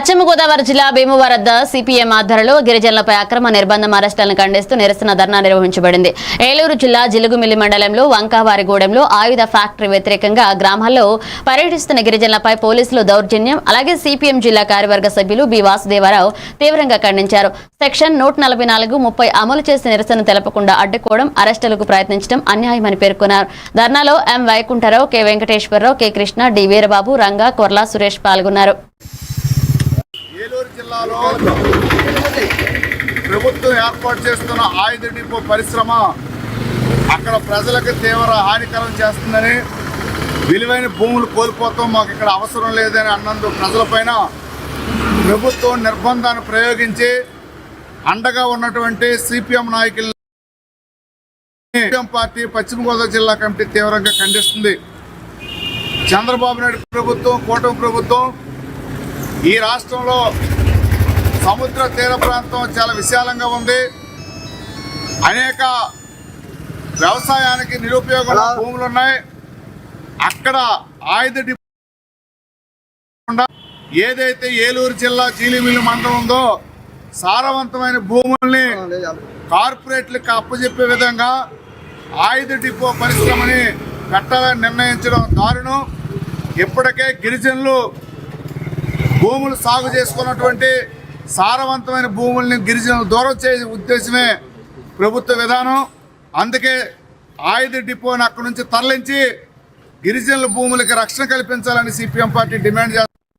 పశ్చిమ గోదావరి జిల్లా భీమవరం వద్ద సిపిఎం ఆధ్వర్యంలో గిరిజనులపై అక్రమ నిర్బంధం అరెస్టులను ఖండిస్తూ నిరసన ధర్నా నిర్వహించబడింది. ఏలూరు జిల్లా జిలుగుమిల్లి మండలంలో వంకావారిగూడెంలో ఆయుధ ఫ్యాక్టరీ వ్యతిరేకంగా గ్రామాల్లో పర్యటిస్తున్న గిరిజనులపై పోలీసులు దౌర్జన్యం అలాగే సిపిఎం జిల్లా కార్యవర్గ సభ్యులు బి వాసుదేవరావు తీవ్రంగా ఖండించారు. సెక్షన్ నూట నలభై నాలుగు ముప్పై అమలు చేసి నిరసన తెలపకుండా అడ్డుకోవడం అరెస్టులకు ప్రయత్నించడం అన్యాయమని పేర్కొన్నారు. ధర్నాలో M Vaikuntharao K Venkateswararao K Krishna D Veerababu Ranga Korla Suresh పాల్గొన్నారు. జిల్లాలో ప్రభుత్వం ఏర్పాటు చేస్తున్న ఆయుధ డిపో పరిశ్రమ అక్కడ ప్రజలకు తీవ్ర హానికరం చేస్తుందని విలువైన భూములు కోల్పోతాం మాకు ఇక్కడ అవసరం లేదని అన్నందు ప్రజలపైన ప్రభుత్వం నిర్బంధాన్ని ప్రయోగించి అండగా ఉన్నటువంటి సిపిఎం నాయకులు సిపిఎం పార్టీ పశ్చిమ గోదావరి జిల్లా కమిటీ తీవ్రంగా ఖండిస్తుంది. చంద్రబాబు నాయుడు ప్రభుత్వం కూటమి ప్రభుత్వం ఈ రాష్ట్రంలో సముద్ర తీర ప్రాంతం చాలా విశాలంగా ఉంది. అనేక వ్యవసాయానికి నిరుపయోగ భూములు ఉన్నాయి అక్కడ ఆయుధ ఏదైతే ఏలూరు జిల్లా జీలిమిల్లి మండలం ఉందో సారవంతమైన భూముల్ని కార్పొరేట్లకు అప్పచెప్పే విధంగా ఆయుధ డిపో పరిశ్రమని పెట్టాలని నిర్ణయించడం దారుణం. ఇప్పటికే గిరిజనులు భూములు సాగు చేసుకున్నటువంటి సారవంతమైన భూముల్ని గిరిజనులు దూరం చేసే ఉద్దేశమే ప్రభుత్వ విధానం. అందుకే ఆయుధ డిపోని అక్కడి నుంచి తరలించి గిరిజనుల భూములకి రక్షణ కల్పించాలని సిపిఎం పార్టీ డిమాండ్ చేస్తుంది.